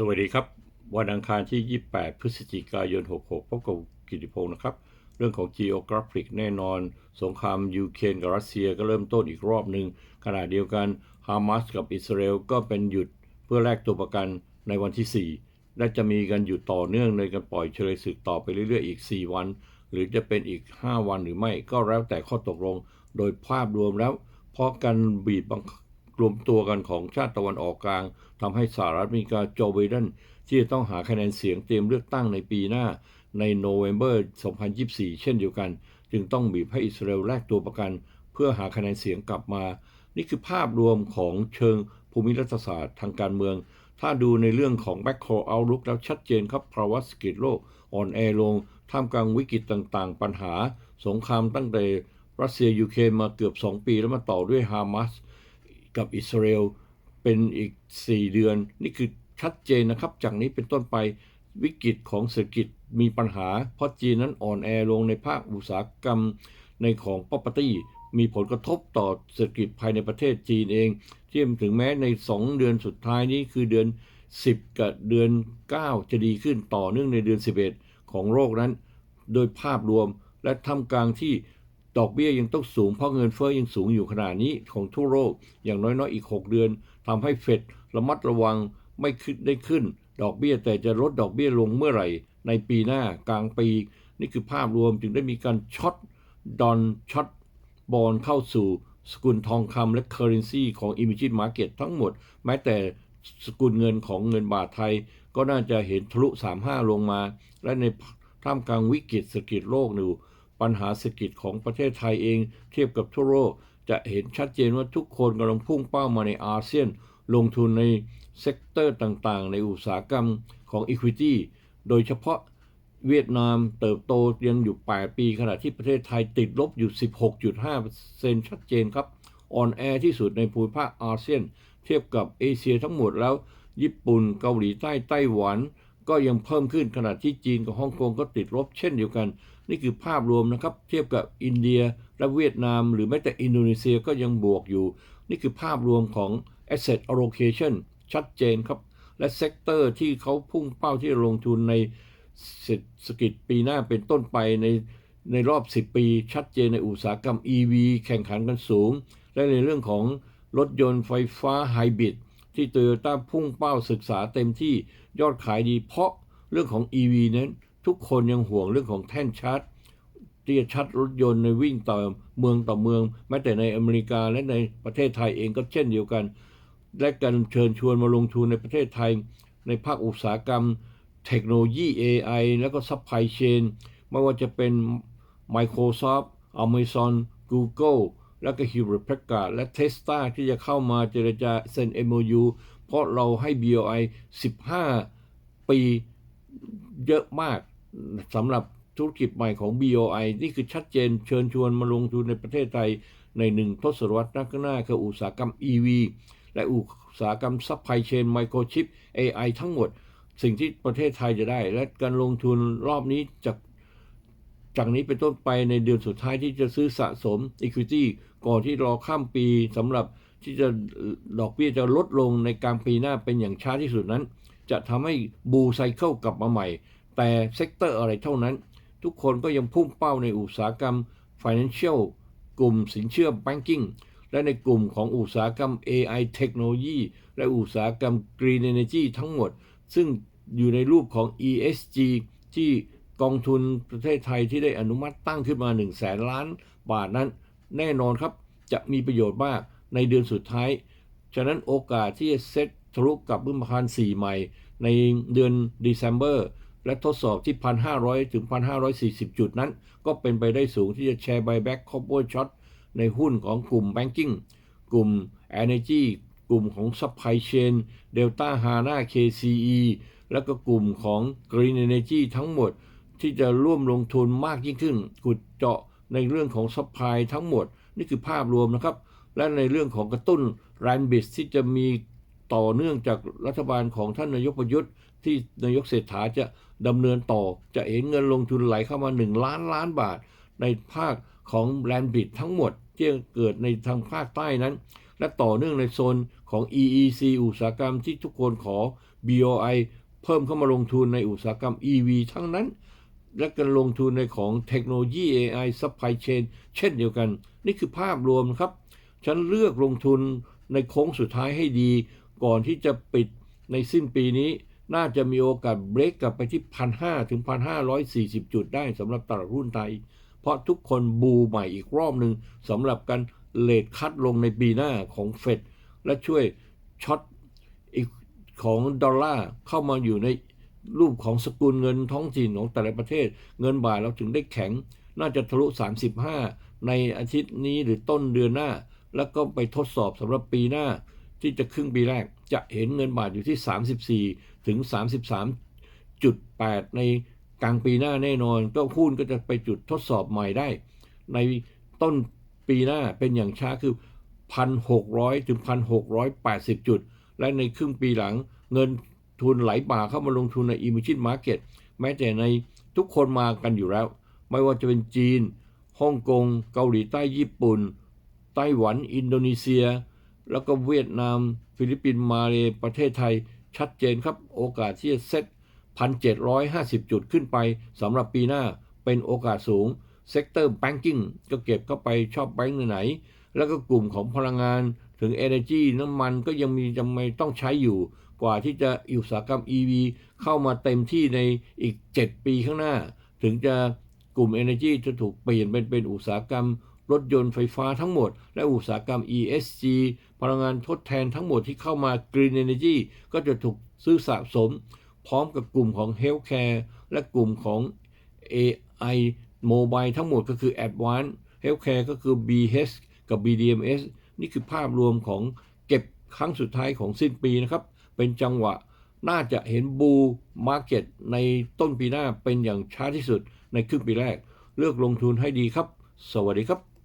สวัสดีครับ วันอังคารที่ 28 พฤศจิกายน 66 พบกับกิติพงศ์นะครับ เรื่องของ geographic แน่นอน สงครามยูเครนกับรัสเซียก็เริ่มต้นอีกรอบหนึ่งขณะเดียวกันฮามาสกับอิสราเอลก็เป็นหยุดเพื่อแลกตัวประกันในวันที่ 4 และจะมีกันหยุดต่อเนื่องในการปล่อยเฉลยศึกต่อไปเรื่อยๆ อีก 4 วัน หรือจะเป็นอีก 5 วันหรือไม่ก็แล้วแต่ข้อตกลง โดยภาพรวมแล้วเพราะการบีบบังคับ รวมตัวกันของชาติตะวันออกกลางทำให้สหรัฐอเมริกาโจไบเดนที่จะต้องหาคะแนนเสียงเตรียมเลือกตั้งในปีหน้าในโนเวม ber 2024 เช่นเดียวกัน จึงต้องบีบให้อิสราเอลแลกตัวประกัน เพื่อหาคะแนนเสียงกลับมา นี่คือภาพรวมของเชิงภูมิรัฐศาสตร์ทางการเมือง ถ้าดูในเรื่องของ Macro Outlook แล้วชัดเจนครับภาวะเศรษฐกิจโลกอ่อนแอลง ท่ามกลางวิกฤตต่างๆ ปัญหา สงครามตั้งแต่รัสเซียยูเครนมาเกือบ 2 ปีแล้วมาต่อด้วยฮามาส กับอิสราเอลเป็นอีก 4 เดือน นี่คือชัดเจนนะครับ จากนี้เป็นต้นไปวิกฤตของเศรษฐกิจมีปัญหา เพราะจีนนั้นอ่อนแอลงในภาคอุตสาหกรรมในของ property มีผลกระทบต่อเศรษฐกิจภายในประเทศจีนเอง ที่ถึงแม้ใน 2 เดือนสุดท้ายนี้คือเดือน 10 กับเดือน 9 จะดีขึ้นต่อเนื่องในเดือน 11 ของโลกนั้น โดยภาพรวมและท่ามกลางที่ ดอกเบี้ยยังต้องสูงเพราะเงินเฟ้อยังสูงอยู่ขนาดนี้ของทั่วโลกอย่างน้อยๆอีก 6 เดือนทำให้เฟดระมัดระวังไม่ขึ้นได้ขึ้น ดอกเบี้ยแต่จะลดดอกเบี้ยลงเมื่อไหร่ ในปีหน้ากลางปี นี่คือภาพรวมจึงได้มีการช็อตดอนช็อตบอลเข้าสู่สกุลทองคำและ Currency ของ Emerging Market ทั้งหมด แม้แต่สกุลเงินของเงินบาทไทย ก็น่าจะเห็นทะลุ 35 ลงมา และในท่ามกลางวิกฤตเศรษฐกิจโลกอยู่ ปัญหาเศรษฐกิจของประเทศไทยเอง เทียบกับทั่วโลกจะเห็นชัดเจนว่าทุกคนกำลังพุ่งเป้ามาในอาเซียน ลงทุนในเซกเตอร์ต่างๆ ในอุตสาหกรรมของ Equity โดยเฉพาะเวียดนามเติบโตยังอยู่ 8 ปี ขณะที่ประเทศไทยติดลบอยู่ 16.5%ชัดเจนครับ อ่อนแอที่สุดในภูมิภาคอาเซียน เทียบกับเอเชียทั้งหมดแล้ว ญี่ปุ่นเกาหลีใต้ไต้หวัน ก็ยังเพิ่มขึ้นขณะที่จีนกับฮ่องกงก็ติดลบเช่นเดียวกัน นี่คือภาพรวมนะครับ เทียบกับอินเดียและเวียดนาม หรือแม้แต่อินโดนีเซียก็ยังบวกอยู่ นี่คือภาพรวมของ asset allocation ชัดเจนครับ และเซกเตอร์ที่เขาพุ่งเป้าที่จะลงทุนในเศรษฐกิจปีหน้าเป็นต้นไปในในรอบ 10 ปี ชัดเจนในอุตสาหกรรม EV แข่งขันกันสูง และในเรื่องของรถยนต์ไฟฟ้าไฮบริดที่โตโยต้าพุ่งเป้าศึกษาเต็มที่ยอดขายดีเพราะเรื่องของ EV นั้น ทุกคนยังห่วงเรื่องของแท่นชาร์จที่จะชัดรถยนต์ในวิ่งต่อเมืองต่อเมือง แม้แต่ในอเมริกาและในประเทศไทยเองก็เช่นเดียวกัน และการเชิญชวนมาลงทุนในประเทศไทย ในภาคอุตสาหกรรม เทคโนโลยี AI แล้วก็ซัพพลายเชนไม่ว่าจะเป็น Microsoft Amazon Google แล้วก็ Hewlett Packard และ Tesla ที่จะเข้ามาเจรจาเซ็น MOU เพราะเราให้ BOI 15 ปีเยอะมาก สำหรับธุรกิจใหม่ของ BOI นี่คือชัดเจนเชิญชวนมาลงทุนในประเทศไทยในหนึ่งทศวรรษข้างหน้าคืออุตสาหกรรม EV และอุตสาหกรรมซัพพลายเชนไมโครชิป AI ทั้งหมด สิ่งที่ประเทศไทยจะได้ และการลงทุนรอบนี้จากจากนี้เป็นต้นไปในเดือนสุดท้ายที่จะซื้อสะสม Equity ก่อนที่รอข้ามปีสำหรับที่จะดอกเบี้ยจะลดลงในกลางปีหน้าเป็นอย่างช้าที่สุดนั้น จะทำให้บูไซเคิลกลับมาใหม่ แต่เซกเตอร์อะไรเท่านั้น ทุกคนก็ยังพุ่งเป้าในอุตสาหกรรม Financial กลุ่มสินเชื่อ Banking และในกลุ่มของอุตสาหกรรม AI เทคโนโลยีและอุตสาหกรรม Green Energy ทั้งหมด ซึ่งอยู่ในรูปของ ESG ที่กองทุนประเทศไทยที่ได้อนุมัติตั้งขึ้นมา1 0 0 0 0แสนล้านบาทนั้น แน่นอนครับจะมีประโยชน์มากในเดือนสุดท้าย ฉะนั้นโอกาสที่จะเซ็ตทะลุกับพื้นพันสี่ใหม่ ในเดือน December และทดสอบที่ 1,500 ถึง 1,540 จุดนั้น ก็เป็นไปได้สูงที่จะแชร์ buyback cover shot ในหุ้นของกลุ่ม banking กลุ่ม energy กลุ่มของ supply chain Delta Hana KCE แล้วก็กลุ่มของ Green Energy ทั้งหมดที่จะร่วมลงทุนมากยิ่งขึ้นขุดเจาะในเรื่องของ supply ทั้งหมด นี่คือภาพรวมนะครับ และในเรื่องของกระตุ้น r a n b i t ที่จะมี ต่อเนื่องจากรัฐบาลของท่านนายกประยุทธ์ ที่นายกเศรษฐาจะดำเนินต่อจะเห็นเงินลงทุนไหลเข้ามา 1 ล้านล้านบาท ในภาคของแลนด์บิดทั้งหมดที่เกิดในทางภาคใต้นั้น และต่อเนื่องในโซนของ EEC อุตสาหกรรมที่ทุกคนขอ BOI เพิ่มเข้ามาลงทุนในอุตสาหกรรม EV ทั้งนั้น และการลงทุนในของเทคโนโลยี AI supply chain เช่นเดียวกัน นี่คือภาพรวมครับ ฉันเลือกลงทุนในโค้งสุดท้ายให้ดี ก่อนที่จะปิดในสิ้นปีนี้น่าจะมีโอกาสเบรกกลับไปที่1,500ถึง1,540จุดได้สำหรับตลาดหุ้นไทย เพราะทุกคนบูใหม่อีกรอบหนึ่งสำหรับการเลทคัดลงในปีหน้าของเฟดและช่วยช็อตอีกของดอลลาร์เข้ามาอยู่ในรูปของสกุลเงินท้องถิ่นของแต่ละประเทศ เงินบาทเราถึงได้แข็ง น่าจะทะลุ 35 ในอาทิตย์นี้หรือต้นเดือนหน้า แล้วก็ไปทดสอบสำหรับปีหน้า ที่จะครึ่งปีแรกจะเห็นเงินบาทอยู่ที่ 34 ถึง 33.8 ในกลางปีหน้าแน่นอน ก็หุ้นก็จะไปจุดทดสอบใหม่ได้ ในต้นปีหน้าเป็นอย่างช้าคือ 1,600 ถึง 1,680 จุด และในครึ่งปีหลังเงินทุนไหลบ่าเข้ามาลงทุนใน emerging market แม้แต่ในทุกคนมากันอยู่แล้ว ไม่ว่าจะเป็นจีนฮ่องกง เกาหลีใต้ญี่ปุ่น ไต้หวัน อินโดนีเซีย แล้วก็เวียดนาม ฟิลิปปินส์มาเลประเทศไทย ชัดเจนครับ โอกาสที่จะเซ็ต1,750 จุดขึ้นไปสำหรับปีหน้าเป็นโอกาสสูง เซกเตอร์แบงกิ้งก็เก็บเข้าไปชอบแบงก์ไหน แล้วก็กลุ่มของพลังงานถึง Energy น้ำมันก็ยังมีจำไม่ต้องใช้อยู่กว่าที่จะอุตสาหกรรม EV เข้ามาเต็มที่ในอีก 7 ปีข้างหน้า ถึงจะกลุ่ม Energy จะถูกเปลี่ยนเป็นเป็นอุตสาหกรรม รถยนต์ไฟฟ้าทั้งหมด และอุตสาหกรรม ESG พลังงานทดแทนทั้งหมดที่เข้ามา Green Energy ก็จะถูกซื้อสะสม พร้อมกับกลุ่มของ Healthcare และกลุ่มของ AI Mobile ทั้งหมดก็คือ Advanced Healthcare ก็คือ BH กับ BDMS นี่คือภาพรวมของเก็บครั้งสุดท้ายของสิ้นปีนะครับ เป็นจังหวะน่าจะเห็นบูมาร์เก็ตในต้นปีหน้าเป็นอย่างช้าที่สุดในครึ่งปีแรก เลือกลงทุนให้ดีครับ สวัสดีครับ